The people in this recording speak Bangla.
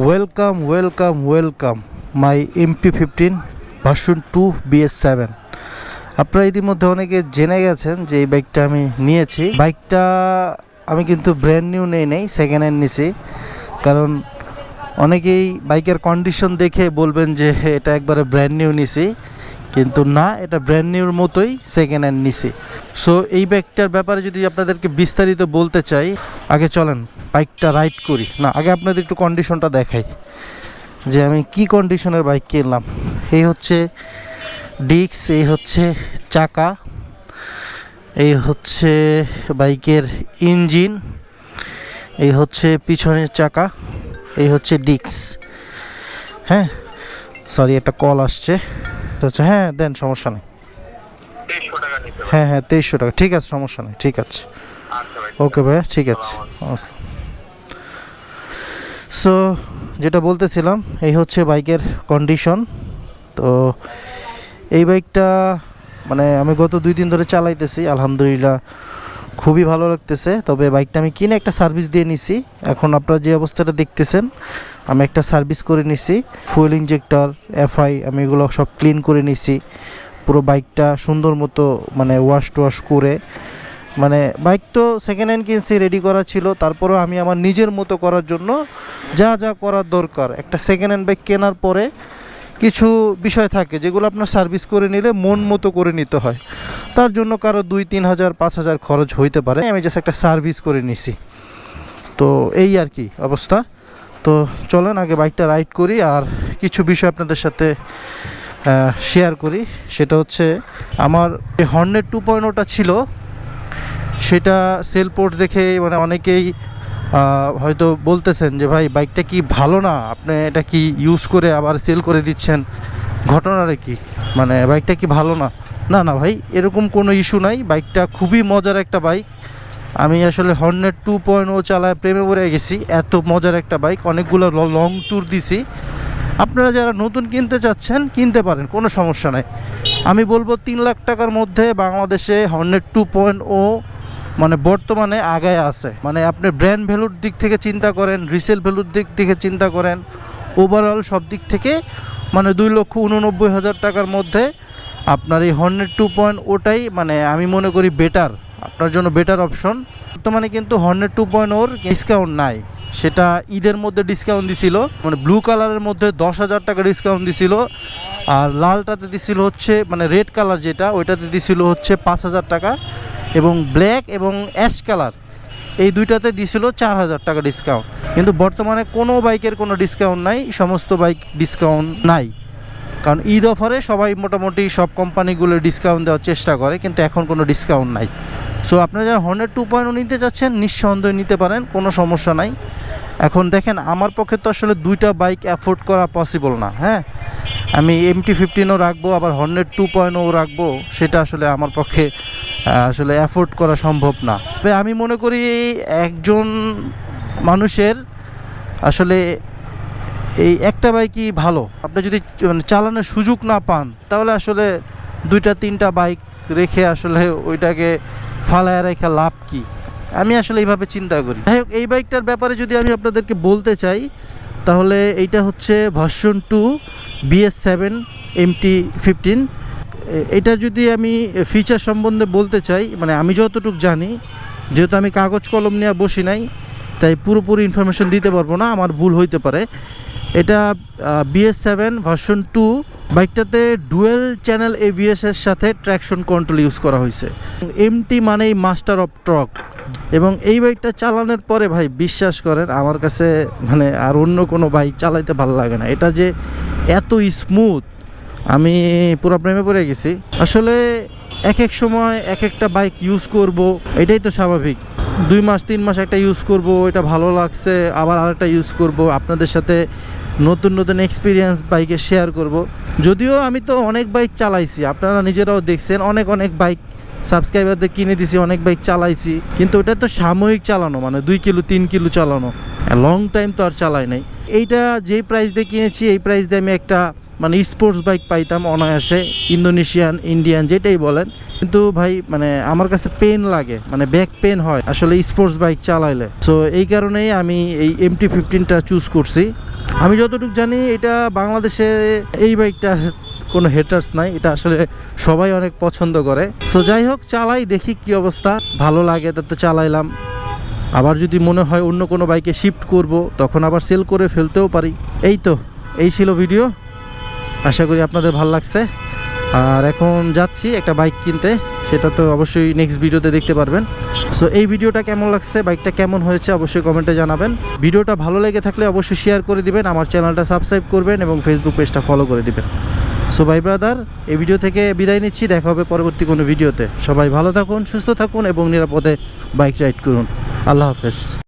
Welcome welcome welcome my MP fifteen version two BS seven আপনারা ইতিমধ্যে অনেকে জেনে গেছেন যে এই বাইকটা আমি নিয়েছি। বাইকটা আমি কিন্তু ব্র্যান্ড নিউ নেই নেই সেকেন্ড হ্যান্ড নিছি। কারণ অনেকেই বাইকের কন্ডিশন দেখে বলবেন যে এটা একবারে ব্র্যান্ড নিউ নিছি। কিন্তু না, এটা ব্র্যান্ড নিউর মতোই সেকেন্ড হ্যান্ড নিছি। সো এই বাইকটার ব্যাপারে যদি আপনাদেরকে বিস্তারিত বলতে চাই, আগে চলেন বাইকটা রাইড করি। না, আগে আপনাদের একটু কন্ডিশনটা দেখাই। যে আমি কি কন্ডিশনের বাইক কিনলাম? এই হচ্ছে ডিক্স এই হচ্ছে চাকা, এই হচ্ছে বাইকের ইঞ্জিন এই হচ্ছে পিছনের চাকা, এই হচ্ছে ডিক্স হ্যাঁ? সরি একটা কল আসছে। তো হচ্ছে। হ্যাঁ দেন সমস্যা নেই। হ্যাঁ হ্যাঁ তেইশশো টাকা। ঠিক আছে সমস্যা নেই ঠিক আছে। আচ্ছা ওকে ভাইয়া ঠিক আছে। সো যেটা বলতেছিলাম এই হচ্ছে বাইকের কন্ডিশন তো এই বাইকটা মানে আমি গত দুই দিন ধরে চালাইতেছি আলহামদুলিল্লাহ খুবই ভালো লাগতেছে। তবে বাইকটা আমি কিনে একটা সার্ভিস দিয়ে নিছি। এখন আপনারা যে অবস্থাটা দেখতেছেন আমি একটা সার্ভিস করে নিছি ফুয়েল ইঞ্জেক্টর এফআই আমি এগুলো সব ক্লিন করে নিছি। পুরো বাইকটা সুন্দর মতো মানে ওয়াশ টোয়াশ করে। মানে বাইক তো সেকেন্ড হ্যান্ড কিনছি রেডি করা ছিল। তারপরেও আমি আমার নিজের মতো করার জন্য যা যা করার দরকার। একটা সেকেন্ড হ্যান্ড বাইক কেনার পরে কিছু বিষয় থাকে, যেগুলো আপনার সার্ভিস করে নিলে মন মতো করে নিতে হয়। তার জন্য কারও দুই, তিন হাজার, পাঁচ হাজার খরচ হইতে পারে। আমি জাস্ট একটা সার্ভিস করে নিছি। তো এই আর কি অবস্থা। তো চলেন, আগে বাইকটা রাইড করি আর কিছু বিষয় আপনাদের সাথে শেয়ার করি। সেটা হচ্ছে, আমার হর্নেট টু পয়েন্ট ওটা ছিল, সেটা সেল পোর্ট দেখে মানে অনেকেই হয়তো বলতেছেন যে, ভাই বাইকটা কি ভালো না? আপনি এটা কি ইউজ করে আবার সেল করে দিচ্ছেন? ঘটনাটা কি। মানে বাইকটা কি ভালো না? না না ভাই, এরকম কোনো ইস্যু নাই। বাইকটা খুবই মজার একটা বাইক আমি আসলে হর্নেট টু পয়েন্ট ও চালায় প্রেমে পড়ে গেছি। এত মজার একটা বাইক অনেকগুলো লং ট্যুর দিছি। আপনারা যারা নতুন কিনতে চাচ্ছেন, কিনতে পারেন, কোনো সমস্যা নাই। আমি বলব তিন লাখ টাকার মধ্যে বাংলাদেশে হর্নেট টু পয়েন্ট ও মানে বর্তমানে আগায় আছে। মানে আপনি ব্র্যান্ড ভ্যালুর দিক থেকে চিন্তা করেন রিসেল ভ্যালুর দিক থেকে চিন্তা করেন ওভারঅল সব দিক থেকে মানে দুই লক্ষ উননব্বই হাজার টাকার মধ্যে আপনার এই হর্নেট টু পয়েন্ট ওটাই মানে আমি মনে করি বেটার আপনার জন্য বেটার অপশন বর্তমানে কিন্তু হর্নেট টু পয়েন্ট ওর ডিসকাউন্ট নাই। সেটা ঈদের মধ্যে ডিসকাউন্ট দিছিল। মানে ব্লু কালারের মধ্যে দশ হাজার টাকা ডিসকাউন্ট দিছিল। আর লালটাতে দিছিল হচ্ছে মানে রেড কালার যেটা, ওইটাতে দিছিল হচ্ছে পাঁচ হাজার টাকা। এবং ব্ল্যাক এবং অ্যাশ কালার এই দুইটাতে দিছিল চার হাজার টাকা ডিসকাউন্ট কিন্তু বর্তমানে কোনো বাইকের কোনো ডিসকাউন্ট নাই, সমস্ত বাইক ডিসকাউন্ট নাই। কারণ ঈদ অফারে সবাই মোটামুটি সব কোম্পানিগুলো ডিসকাউন্ট দেওয়ার চেষ্টা করে, কিন্তু এখন কোনো ডিসকাউন্ট নাই। সো আপনারা যারা হন্ড্রেড টু পয়েন্ট নিতে চাচ্ছেন, নিঃসন্দেহে নিতে পারেন, কোনো সমস্যা নাই। এখন দেখেন, আমার পক্ষে তো আসলে দুইটা বাইক অ্যাফোর্ড করা পসিবল না হ্যাঁ? আমি এমটি ফিফটিনও রাখব, আবার হন্ড্রেড টু পয়েন্টও রাখব, সেটা আসলে আমার পক্ষে আসলে অ্যাফোর্ড করা সম্ভব না। তবে আমি মনে করি একজন মানুষের আসলে এই একটা বাইকই ভালো। আপনি যদি মানে চালানোর সুযোগ না পান, তাহলে আসলে দুইটা, তিনটা বাইক রেখে আসলে ওইটাকে ফালায় রেখে লাভ কি? আমি আসলে এইভাবে চিন্তা করি। যাই হোক, এই বাইকটার ব্যাপারে যদি আমি আপনাদেরকে বলতে চাই, তাহলে এইটা হচ্ছে version two BS seven MT fifteen. এটা যদি আমি ফিচার সম্বন্ধে বলতে চাই মানে আমি যতটুকু জানি, যেহেতু আমি কাগজ কলম নিয়ে বসি নাই, তাই পুরোপুরি ইনফরমেশন দিতে পারব না, আমার ভুল হইতে পারে। এটা বিএস সেভেন ভার্সন টু বাইকটাতে ডুয়েল চ্যানেল এভিএস এর সাথে ট্র্যাকশন কন্ট্রোল ইউজ করা হয়েছে। এমটি মানেই মাস্টার অফ ট্রক এবং এই বাইকটা চালানোর পরে ভাই, বিশ্বাস করেন, আমার কাছে মানে আর অন্য কোনো বাইক চালাইতে ভালো লাগে না। এটা যে এত স্মুথ আমি পুরো প্রেমে পড়ে গেছি। আসলে এক এক সময় এক একটা বাইক ইউজ করব, এটাই তো স্বাভাবিক। দুই মাস, তিন মাস একটা ইউজ করব, এটা ভালো লাগছে, আবার আরেকটা ইউজ করব। আপনাদের সাথে নতুন নতুন এক্সপিরিয়েন্স বাইকে শেয়ার করব। যদিও আমি তো অনেক বাইক চালাইছি, আপনারা নিজেরাও দেখছেন, অনেক অনেক বাইক সাবস্ক্রাইবারদের কিনে দিছি, অনেক বাইক চালাইছি। কিন্তু ওটা তো সাময়িক চালানো মানে দুই কিলো, তিন কিলো চালানো। লং টাইম তো আর চালাই নাই। এইটা যেই প্রাইস দিয়ে কিনেছি, এই প্রাইস দিয়ে আমি একটা মানে স্পোর্টস বাইক পাইতাম অনায়াসে ইন্দোনেশিয়ান ইন্ডিয়ান যেটাই বলেন। কিন্তু ভাই মানে আমার কাছে পেন লাগে মানে ব্যাক পেন হয় আসলে স্পোর্টস বাইক চালাইলে। সো এই কারণেই আমি এই এমটি ফিফটিনটা চুজ করছি। আমি যতটুকু জানি, এটা বাংলাদেশে এই বাইকটা কোনো হেটার্স নাই, এটা আসলে সবাই অনেক পছন্দ করে। সো যাই হোক, চালাই দেখি কি অবস্থা। ভালো লাগে তো চালাইলাম। আবার যদি মনে হয় অন্য কোনো বাইকে শিফট করব, তখন আবার সেল করে ফেলতেও পারি। এই তো, এই ছিল ভিডিও আশা করি আপনাদের ভালো লাগছে। আর এখন যাচ্ছি একটা বাইক কিনতে। সেটা তো অবশ্যই নেক্সট ভিডিওতে দেখতে পারবেন। সো এই ভিডিওটা কেমন লাগছে? বাইকটা কেমন হয়েছে? অবশ্যই কমেন্টে জানাবেন। ভিডিওটা ভালো লেগে থাকলে অবশ্যই শেয়ার করে দিবেন, আমার চ্যানেলটা সাবস্ক্রাইব করবেন এবং ফেসবুক পেজটা ফলো করে দিবেন। সো ভাই ব্রাদার এই ভিডিও থেকে বিদায় নিচ্ছি। দেখা হবে পরবর্তী কোনো ভিডিওতে সবাই ভালো থাকুন, সুস্থ থাকুন এবং নিরাপদে বাইক রাইড করুন। আল্লাহ হাফেজ।